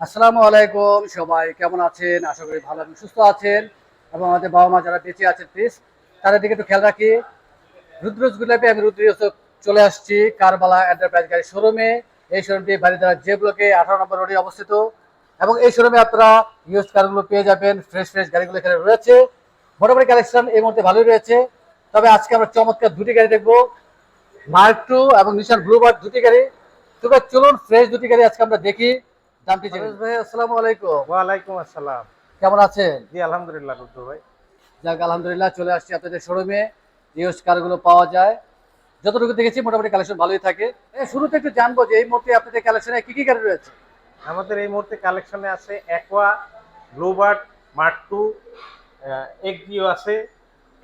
আসসালামু আলাইকুম, সবাই কেমন আছেন? আশা করি ভালো এবং সুস্থ আছেন। এবং আমাদের বাবা মা যারা বেঁচে আছেন প্লিজ তাদের দিকে একটু খেয়াল রাখি। রুদ্রজ গুলাপি আমি রুদ্র চলে আসছি, কারবালা এন্টারপ্রাইজ গাড়ি শোরুমে এই শোরুমটি বাড়িদারা যে ব্লকে আঠারো নম্বর রোডে অবস্থিত। এবং এই শোরুমে আপনারা ইউজ কারগুলো পেয়ে যাবেন ফ্রেশ ফ্রেশ গাড়িগুলো এখানে রয়েছে। মোটামুটি কালেকশন এই মুহূর্তে ভালোই রয়েছে। তবে আজকে আমরা চমৎকার দুটি গাড়ি দেখব। মার্ক টু এবং নিশান ব্লুবার্ড দুটি গাড়ি। তবে চলুন ফ্রেশ দুটি গাড়ি আজকে আমরা দেখি। দামটি জেনে নিই। ভাই আসসালামু আলাইকুম। ওয়ালাইকুম আসসালাম। কেমন আছেন? জি আলহামদুলিল্লাহ রুদ্র ভাই। যাক আলহামদুলিল্লাহ চলে আসছি আপনাদের শোরুমে। ইউজ কারগুলো পাওয়া যায়। যতটুকু দেখেছি মোটামুটি কালেকশন ভালোই থাকে। এ, শুরুতে একটু জানব যে এই মুহূর্তে আপনাদের কালেকশনে কি কি গাড়ি রয়েছে? আমাদের এই মুহূর্তে কালেকশনে আছে Aqua Bluebird Mark two Axio আছে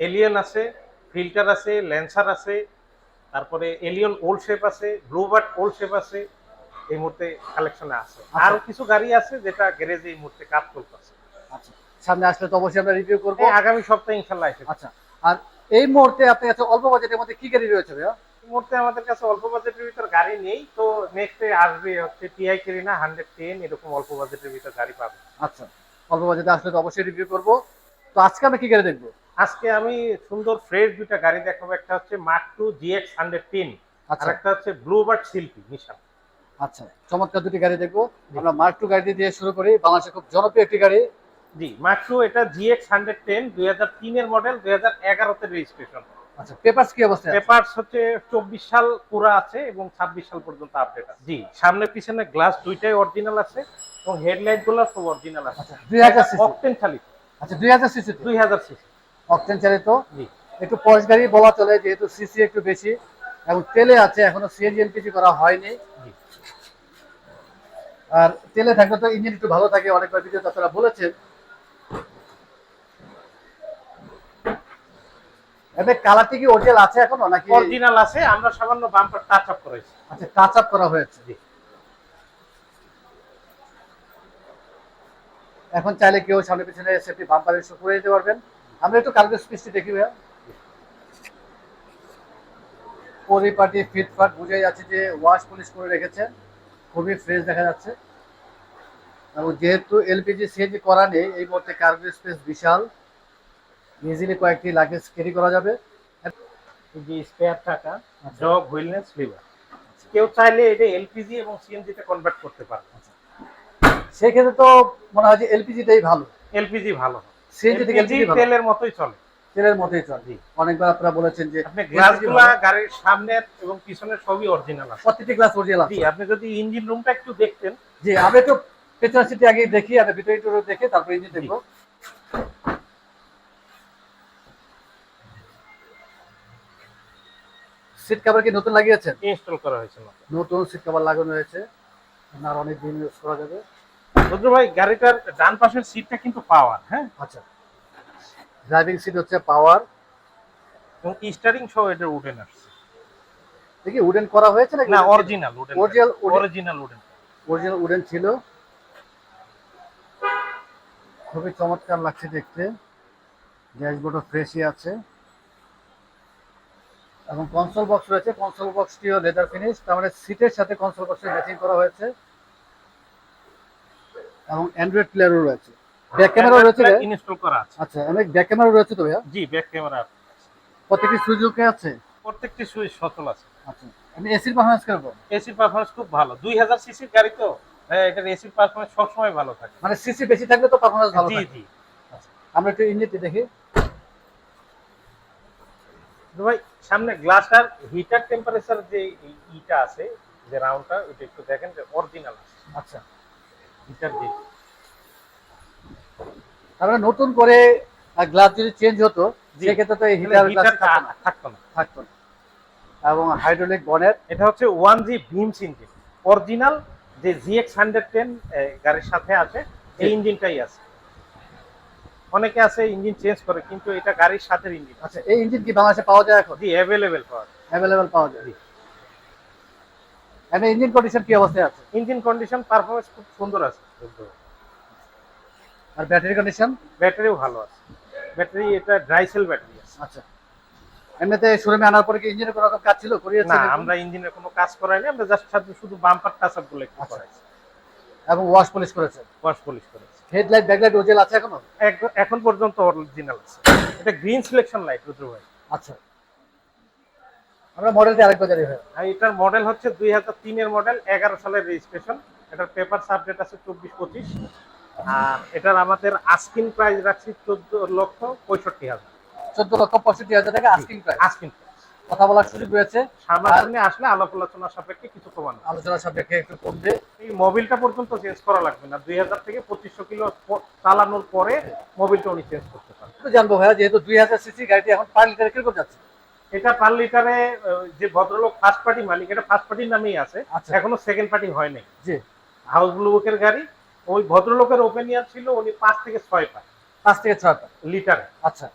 এলিয়ন আছে ফিল্টার আছে ল্যান্সার আছে তারপরে এলিয়ন ওল্ড শেপ আছে ব্লুবার্ড ওল্ড শেপ আছে এই মুহূর্তে কালেকশনে আছে। আর কিছু গাড়ি আছে যেটা গ্যারেজে এই মুহূর্তে কাজ চলতেছে আচ্ছা। সামনে আসলে তো অবশ্যই আমরা রিভিউ করব। আগামী সপ্তাহে ইনশাল্লাহ এসে আচ্ছা। আর এই মুহূর্তে আপনার কাছে অল্প বাজেটের মধ্যে কি গাড়ি রয়েছে ভাইয়া? এই মুহূর্তে আমাদের কাছে অল্প বাজেটের ভিতর গাড়ি নেই তো নেক্সটে আসবে হচ্ছে টিআই কেরিনা হান্ড্রেড টেন এরকম অল্প বাজেটের ভিতর গাড়ি পাবে। আচ্ছা। অল্প বাজেটে আসলে তো অবশ্যই রিভিউ করব। তো আজকে আমরা কি গাড়ি দেখব? আজকে আমি সুন্দর ফ্রেশ দুইটা গাড়ি দেখাবো। একটা হচ্ছে Mark two GX hundred ten আর আচ্ছা। একটা হচ্ছে ব্লুবার্ড শিল্পী নিশান আচ্ছা চমৎকার দুটি গাড়ি দেখব। আমরা মার্ক টু গাড়ি দিয়ে শুরু করি। বাংলাদেশের খুব জনপ্রিয় একটি গাড়ি। জি মার্ক টু এটা জিএক্স হান্ড্রেড টেন দুই হাজার তিনের মডেল দুই হাজার এগারোতে রেজিস্ট্রেশন আচ্ছা পেপারস কি? পেপারস হচ্ছে চব্বিশ সাল পুরা আছে এবং ছাব্বিশ সাল পর্যন্ত আপডেট আছে। জি। সামনে পিছনে গ্লাস দুইটাই অরিজিনাল আছে এবং হেডলাইটগুলো সব অরিজিনাল আছে। আচ্ছা সিসি। অকটেন চালিত। আচ্ছা দুই হাজার সিসি দুই হাজার সিসি। অকটেন চালিত? জি। একটু পশ গাড়ি বলা চলে যেহেতু সিসি একটু বেশি এবং তেলে আছে এখনও সিএনজি এলপিজি করা হয়নি। জি। আর তেলে থাকলে তো ইঞ্জিন একটু ভালো থাকে অনেকবার ভিডিওতে আপনারা বলেছেন। এতে কালারটি কি অরিজিনাল আছে এখনও নাকি? অরিজিনাল আছে আমরা সামান্য বাম্পার টাচ আপ করেছি আচ্ছা টাচ আপ করা হয়েছে। জি। এখন চাইলে কেউ সামনে পিছনে সেফটি করে দিতে পারবেন। আমরা একটু কার্গো স্পেসটি দেখি ভাইয়া। পরিপাটি ফিটফাট বুঝে যাচ্ছে যে ওয়াশ পলিশ করে রেখেছেন খুবই ফ্রেশ দেখা যাচ্ছে। এবং যেহেতু এলপিজি সিএনজি করা নেই এই মুহূর্তে কার্গো স্পেস বিশাল। ইজিলি কয়েকটি লাগেজ ক্যারি করা যাবে। যে স্পেয়ার আচ্ছা। জগ হুইলনেস লিভার কেউ চাইলে এটা এলপিজি এবং সিএনজি তে কনভার্ট করতে পারবে। সেক্ষেত্রে তো মনে হয় যে এলপিজিটাই ভালো। এলপিজি ভালো। সিএনজি থেকে এলপিজি তেলের মতোই চলে। তেলের মতোই চলে। জি। অনেকবার আপনারা বলেছেন যে আপনি গ্লাসগুলা। গাড়ির সামনের এবং পিছনের সবই অরিজিনাল আছে। প্রত্যেকটি গ্লাস অরিজিনাল আছে। আপনি যদি ইঞ্জিন রুমটা একটু দেখতেন। জি আমরা একটু পেছনের সিটে আগে দেখি আর ভিতরে একটু দেখে তারপর ইঞ্জিন দেখব। সিট কভার কি নতুন লাগিয়েছেন? ইনস্টল করা হয়েছে নতুন। সিট কভার লাগানো হয়েছে। আর অনেক দিন ইউজ করা যাবে। রুদ্র ভাই গাড়িটার ডান পাশের সিটটা কিন্তু পাওয়ার হ্যাঁ? আচ্ছা। ড্রাইভিং সিট হচ্ছে পাওয়ার এবং স্টারিং সহ এটা উডেন আসছে। দেখি উডেন করা হয়েছে নাকি? না original wooden original wooden original wooden ছিল। খুবই চমৎকার লাগছে দেখতে। ড্যাশবোর্ডও ফ্রেশই আছে। এবং কনসোল বক্স রয়েছে। কনসোল বক্সটিও লেদার ফিনিশ তার মানে সিটের সাথে কনসোল বক্সের ম্যাচিং করা হয়েছে। এবং অ্যান্ড্রয়েড প্লেয়ারও রয়েছে। ব্যাক ক্যামেরা রয়েছে ইনস্টল করা আছে। আচ্ছা অনেক ব্যাক ক্যামেরা রয়েছে তো ভাইয়া? জি ব্যাক ক্যামেরা প্রত্যেকটি সুযোগে আছে? প্রত্যেকটি সুইচ সচল আছে। আচ্ছা আমি এসির পারফরমেন্স করব এসির পারফরমেন্স খুব ভালো। দুই হাজার সিসির গাড়ি তো। হ্যাঁ এটার এসির পারফরমেন্স সবসময় ভালো থাকে। মানে সিসি বেশি থাকলে তো পারফরমেন্স ভালো থাকে। জি। আমরা একটু ইঞ্জিনটি দেখি। ভাই সামনে গ্লাসটার হিটার টেম্পারেচার যে ইটা আছে যে রাউন্ডটা ওইটা একটু দেখেন যে অরিজিনাল আচ্ছা। হিটার যে তারপরে নতুন করে গ্লাস যদি চেঞ্জ হতো। সেক্ষেত্রে তো হিটার থাকতো না। থাকতো না। এবং হাইড্রোলিক বনেট এটা হচ্ছে one G BEAMS engine original যে জিএক্স হান্ড্রেড টেন গাড়ির সাথে আছে এই ইঞ্জিনটাই আছে। অনেকে আছে ইঞ্জিন চেঞ্জ করে কিন্তু এটা গাড়ির সাথে ইঞ্জিন। আচ্ছা এই ইঞ্জিন কি বাংলাদেশে পাওয়া যায় এখন? জি অ্যাভেলেবেল পাওয়া যায়। অ্যাভেলেবেল পাওয়া যায়। এখানে ইঞ্জিন কন্ডিশন কি অবস্থায় আছে? ইঞ্জিন কন্ডিশন পারফরমেন্স খুব সুন্দর আছে। আর ব্যাটারি কন্ডিশন ব্যাটারিও ভালো আছে। ব্যাটারি এটা ড্রাই সেল ব্যাটারি আছে। আচ্ছা। এমনিতে শোরুমে আনার পরে কি ইঞ্জিনের কোনো রকম কাজ ছিল? করিয়েছে না আমরা ইঞ্জিনের কোনো কাজ করাইনি আমরা জাস্ট শুধু বাম্পার টাচ আপগুলো একটু আচ্ছা। করাইছি এবং ওয়াশ পলিশ করেছে ওয়াশ পলিশ করেছে। হেডলাইট ব্যাকলাইট ওজেল আছে এখনও? এখন পর্যন্ত অরিজিনাল আছে। এটা গ্রিন সিলেকশন লাইট রুদ্র ভাই। আচ্ছা। আমরা মডেলটি আরেকবার জানি ভাই আর এটার মডেল হচ্ছে দুই হাজার তিনের মডেল এগারো সালের রেজিস্ট্রেশন এটার পেপার সাবজেক্ট আছে চব্বিশ পঁচিশ। আর এটার আমাদের আস্কিং প্রাইস রাখছি চোদ্দ লক্ষ পঁয়ষট্টি হাজার। চোদ্দ লক্ষ পঁয়ষট্টি হাজার টাকা আস্কিং প্রাইস আস্কিং কথা বলার সুযোগ রয়েছে। সামনাসামনি আসলে আলাপ আলোচনার সাপেক্ষে কিছু কমানো আলোচনার সাপেক্ষে একটু কমবে। এই মোবিলটা পর্যন্ত চেঞ্জ করা লাগবে না। দুই হাজার থেকে পঁচিশশো কিলো চালানোর পরে মোবিলটা উনি চেঞ্জ করতে পারেন একটু জানব ভাইয়া যেহেতু দুই হাজার সিসি গাড়িটি এখন পার লিটারে কীরকম যাচ্ছে? এটা পার লিটারে যে ভদ্রলোক ফার্স্ট পার্টি মালিক এটা ফার্স্ট পার্টির নামেই আছে। আচ্ছা। এখনও সেকেন্ড পার্টি হয় নাই। জি। হাউস ব্লু বুকের গাড়ি ওই ভদ্রলোকের ওপেনিয়ার ছিল উনি পাঁচ থেকে ছয় পায়। পাঁচ থেকে ছয় পার লিটারে আচ্ছা।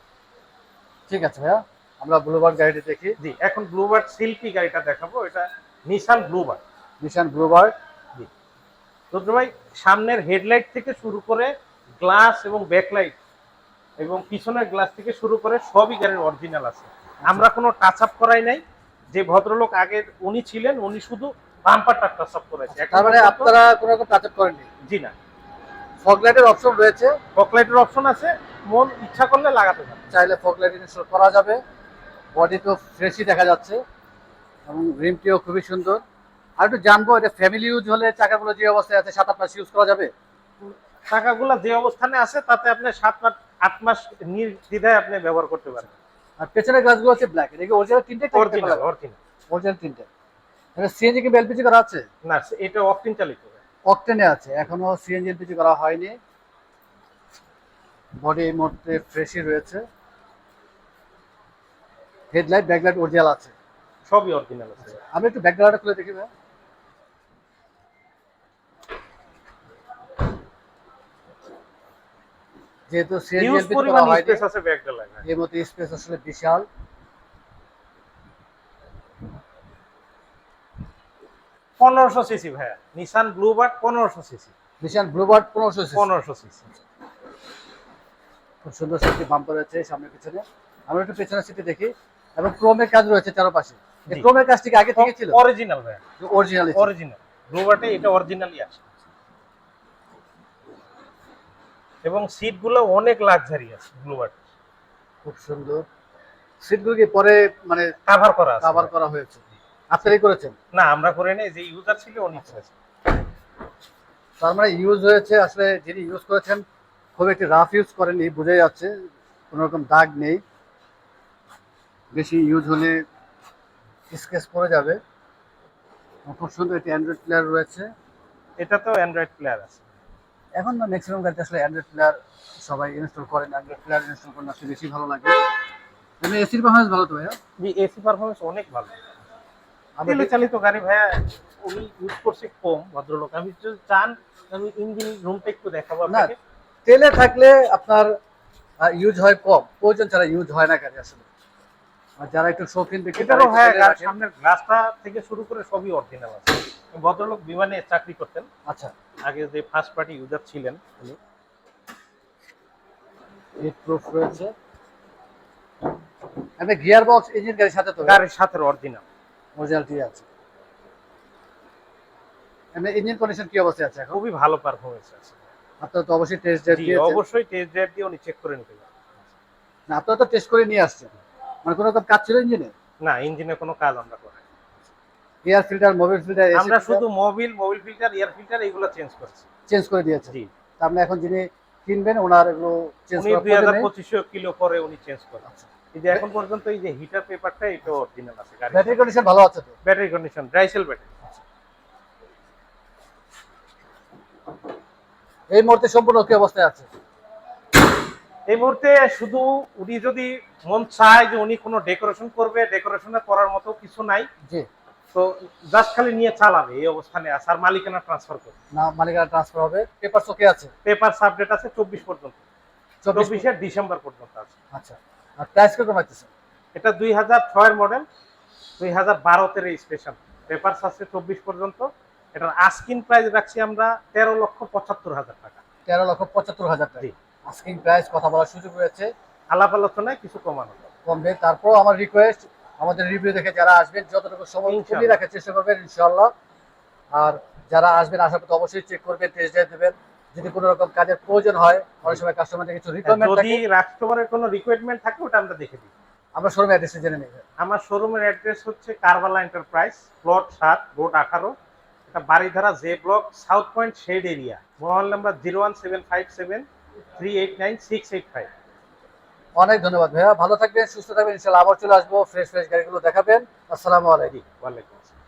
ঠিক আছে ভাইয়া। আমরা ব্লুবার্ড গাড়িটা দেখি। জি এখন ব্লুবার্ড সিল্কি গাড়িটা দেখাবো। এটা নিশান ব্লুবার্ড নিশান ব্লুবার্ড জি। রুদ্র ভাই সামনের হেডলাইট থেকে শুরু করে গ্লাস এবং ব্যাকলাইট এবং পিছনের গ্লাস থেকে শুরু করে সবই গাড়ির অরিজিনাল আছে। আমরা কোনো টাচ আপ করাই নাই। যে ভদ্রলোক আগে উনি ছিলেন উনি শুধু বাম্পারটা টাচ আপ করেছে। এখন তার মানে আপনারা কোনো রকম টাচ আপ করেননি? জি না। ফগলাইটের অপশন রয়েছে? ফকলাইটের অপশন আছে। মন ইচ্ছা করলে লাগাতে পারে। চাইলে ফগলাইট ইনস্টল করা যাবে। বডি তো ফ্রেশই দেখা যাচ্ছে। এবং রিমটিও খুবই সুন্দর। আর একটু জানব এটা ফ্যামিলি ইউজ হলে চাকাগুলো যে অবস্থায় আছে সাত আট মাস ইউজ করা যাবে? টাকাগুলো যে অবস্থানে আছে তাতে আপনি সাত মাস আট মাস নির্দ্বিধায় আপনি ব্যবহার করতে পারেন। আর পেছনের গ্লাসগুলো হচ্ছে ব্ল্যাক এটা কি অরিজিনাল তিনটে অরিজিনাল অরিজিনাল অরিজিনাল তিনটে। এটা সিএনজি কি এলপিজি করা আছে? না এটা অকটিন চালিত। অকটেনে আছে। এখনও সিএনজি এলপিজি করা হয়নি। বডি এই মুহূর্তে ফ্রেশই রয়েছে। হেডলাইট ব্যাকলাইট অরিজিনাল আছে। সবই অরিজিনাল আছে। আমি একটু ব্যাকগ্রাউন্ডটা খুলে দেখি ভাই। যেহেতু সিএনজি পরিমাণ স্পেস আছে ব্যাগটা লাগা এর মধ্যে স্পেস আসলে বিশাল। পনেরোশো সিসি ভাইয়া। নিসান ব্লুবার্ড পনেরোশো সিসি বিশাল ব্লুবার্ড পনেরোশো পনেরোশো সিসি খুব সুন্দর সিটি বাম্পার রয়েছে সামনে পিছনে। আমরা একটু পেছনের সিটি দেখি। এবং ক্রোমের কাজ রয়েছে চারপাশে। এই। ক্রোমের কাজটি আগে থেকে ছিল? অরিজিনাল ভাইয়া। অরিজিনাল অরিজিনাল ব্লুবার্ডে এটা অরিজিনালি আছে। এবং সিটগুলো অনেক লাক্সারি আছে ব্লুবার্ড খুব সুন্দর। সিটগুলো কি পরে মানে কভার করা আছে। কভার করা হয়েছে? আপনারাই করেছেন? না আমরা করে নেই যে ইউজার ছিল উনি করেছে। তার মানে ইউজ হয়েছে আসলে যিনি ইউজ করেছেন খুব একটি রাফ ইউজ করেনি বোঝা যাচ্ছে কোনো রকম দাগ নেই। বেশি ইউজ হলে স্কেচ পড়ে যাবে। খুব সুন্দর একটি অ্যান্ড্রয়েড প্লেয়ার রয়েছে। এটা তো অ্যান্ড্রয়েড প্লেয়ার আছে। এখন না ম্যাক্সিমাম গাড়িতে আসলে অ্যান্ড্রয়েড প্লেয়ার সবাই ইনস্টল করেন অ্যান্ড্রয়েড প্লেয়ার ইনস্টল করলে আসলে বেশি ভালো লাগে। এমনি এসির পারফরমেন্স ভালো তো ভাইয়া? জি এসি পারফরমেন্স অনেক ভালো। তেলে চালিত গাড়ি ভাইয়া উনি ইউজ করছে কম ভদ্রলোক। আমি যদি চান আমি ইঞ্জিন রুমটা একটু দেখাবো আপনাকে। তেলে থাকলে আপনার ইউজ হয় কম। প্রয়োজন ছাড়া ইউজ হয় না গাড়ি আসলে? আর যারা একটু শৌখিন ব্যক্তি এটারও একটু রাখেন। সামনের গ্লাসটা থেকে শুরু করে সবই অরিজিনাল আছে। ভদ্রলোক বিমানে চাকরি করতেন। আচ্ছা। আগে যে ফার্স্ট পার্টি ইউজার ছিলেন উনি। প্রুফ রয়েছে। এমনি গিয়ার বক্স ইঞ্জিন গাড়ির সাথে তো? গাড়ির সাথে অরিজিনাল অরিজিনালটি আছে। এমনি ইঞ্জিন কন্ডিশন কি অবস্থায় আছে খুবই ভালো পারফরমেন্স আছে। আপনারা তো অবশ্যই টেস্ট ড্রাইভ দিয়েছেন। অবশ্যই টেস্ট ড্রাইভ দিয়ে উনি চেক করে নিতে পারেন। না আপনারা তো টেস্ট করে নিয়ে আসছেন। মানে কোনো কাজ ছিল ইঞ্জিনে না ইঞ্জিনে কোনো কাজ আমরা করি এয়ার ফিল্টার মোবিল ফিল্টার আমরা শুধু mobil mobil filter air filter এগুলো চেঞ্জ করছি। চেঞ্জ করে দিয়েছেন। জি। মানে এখন যিনি কিনবেন ওনার এগুলো চেঞ্জ করার দুই হাজার পঁচিশশো কিলো পরে উনি চেঞ্জ করেন এই যে এখন পর্যন্ত এই যে হিটার পেপারটা এটা অরিজিনাল আছে গাড়ি ব্যাটারি কন্ডিশন ভালো আছে তো? ব্যাটারি কন্ডিশন ড্রাইসেল ব্যাটারি এই মুহূর্তে সম্পূর্ণ কি অবস্থায় আছে? এই মুহূর্তে শুধু উনি যদি মন চায় যে উনি কোনো ডেকোরেশন করবে ডেকোরেশন করার মতো কিছু নাই। জি। তো জাস্ট খালি নিয়ে চালাবে এই অবস্থানে আছে আর মালিকানা ট্রান্সফার করবে। না মালিকানা ট্রান্সফার হবে। পেপার ওকে আছে? পেপার সাবডেট আছে চব্বিশ পর্যন্ত। চব্বিশ ডিসেম্বর পর্যন্ত আছে। আচ্ছা। আর প্রাইস কীরকম পাইতেছে এটা দুই হাজার ছয়ের মডেল দুই হাজার বারোতে রেজিস্ট্রেশন পেপার আছে চব্বিশ পর্যন্ত। এটার আস্কিন প্রাইস রাখছি আমরা তেরো লক্ষ পঁচাত্তর হাজার টাকা। তেরো লক্ষ পঁচাত্তর হাজার টাকা। আস্কিং প্রাইস কথা বলার সুযোগ রয়েছে। আলাপ আলোচনায় কিছু কমানো কমবে। তারপর আমার রিকোয়েস্ট আমাদের রিভিউ দেখে যারা আসবেন যতটুকু সময়। কমিয়ে রাখার চেষ্টা করবেন ইনশাল্লাহ আর যারা আসবেন আসার পথে অবশ্যই চেক করবেন টেস্ট ড্রাইভ দেবেন। যদি কোনো রকম কাজের প্রয়োজন হয় অনেক সময় কাস্টমারদের কিছু রিকোয়ারমেন্ট যদি থাকে কাস্টমারের কোনো রিকোয়ারমেন্ট থাকে ওটা আমরা দেখে দিই। আমরা শোরুমে অ্যাড্রেসে জেনে নিই আমার শোরুমের অ্যাড্রেস হচ্ছে কারবালা এন্টারপ্রাইজ প্লট সাত রোড আঠারো Baridhara J block south point shed area. Mobile number zero one seven five seven three eight nine six eight five. অনেক ধন্যবাদ ভাইয়া। ভালো থাকবেন সুস্থ থাকবেন। ইনশাল্লাহ আবার চলে আসব ফ্রেশ ফ্রেশ গাড়িগুলো দেখাবেন। আসসালামু আলাইকুম। ওয়ালাইকুম আসসালাম।